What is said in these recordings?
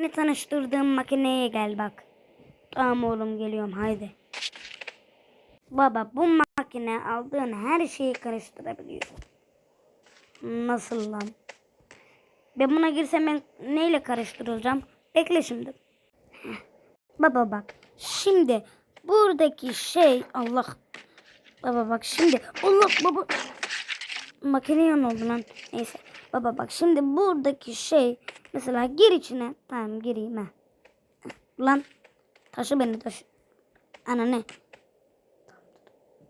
Seni tanıştırdığım makineye gel bak. Tamam oğlum geliyorum haydi. Baba bu makine aldığın her şeyi karıştırabiliyor. Nasıl lan? Ben buna girsem ben neyle karıştıracağım? Bekle şimdi. Baba bak. Şimdi buradaki şey Allah. Baba bak şimdi. Allah baba. Makine yan oldu lan. Neyse. Baba bak şimdi buradaki şey mesela gir içine. Tamam gireyim ha. Lan taşı beni taşı. Ana ne?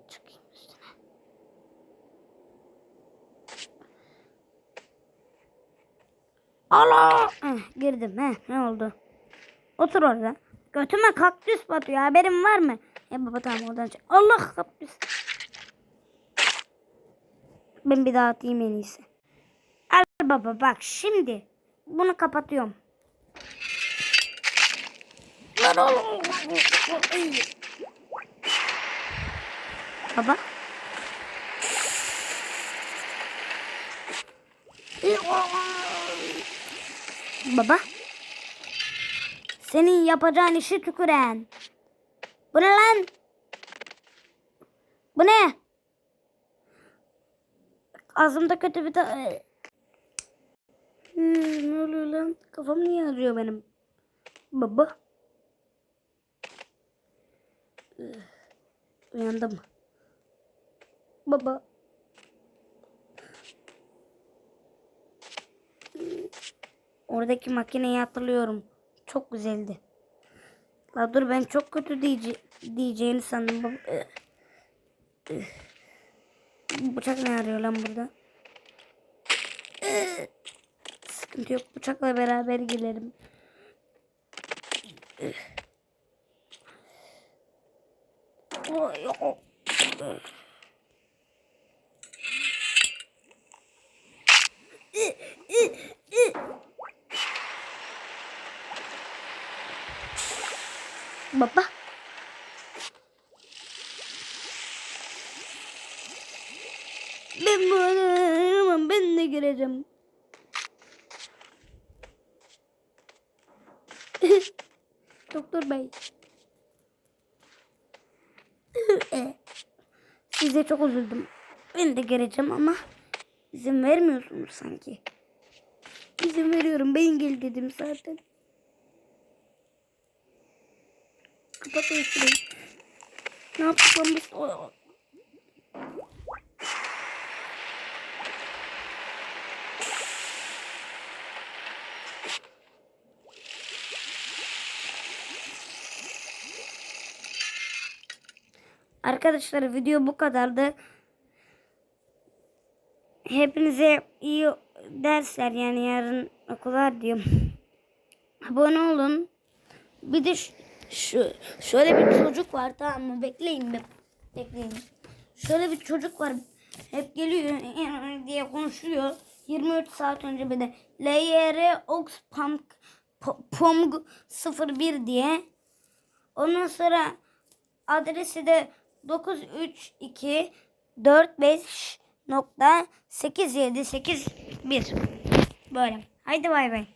Çıkayım üstüne. Allah! Girdim. Heh, ne oldu? Otur orada. Götüme kaktüs batıyor. Haberin var mı? E baba tamam oradan çık. Allah kaktüs. Ben bir daha atayım en iyisi. Baba bak şimdi. Bunu kapatıyorum. Baba. Baba. Senin yapacağın işi tüküren. Bu ne lan? Bu ne? Ağzımda kötü bir. Ne oluyor lan? Kafam niye ağrıyor benim? Baba. Uyandım. Baba. Oradaki makineyi hatırlıyorum. Çok güzeldi. La dur ben çok kötü diyece diyeceğini sandım. Bıçak ne arıyor lan burada? Sıkıntı yok. Bıçakla beraber girelim. Baba. Ben bu adamım. Ben de gireceğim. Doktor bey. Size çok üzüldüm. Ben de gireceğim ama izin vermiyorsunuz sanki. İzin veriyorum. Ben gel dedim zaten. Kapatın şurayı. Ne biz? O- Arkadaşlar video bu kadardı. Hepinize iyi dersler yani yarın okullar diyorum. Abone olun. Bir de şu, şöyle bir çocuk var tamam mı? Bekleyin be. Bekleyin. Şöyle bir çocuk var. Hep geliyor diye konuşuyor. 23 saat önce bir de LYR Oxpam Pong 01 diye. Ondan sonra adresi de 932 45 nokta 8781 böyle. Haydi bay bay.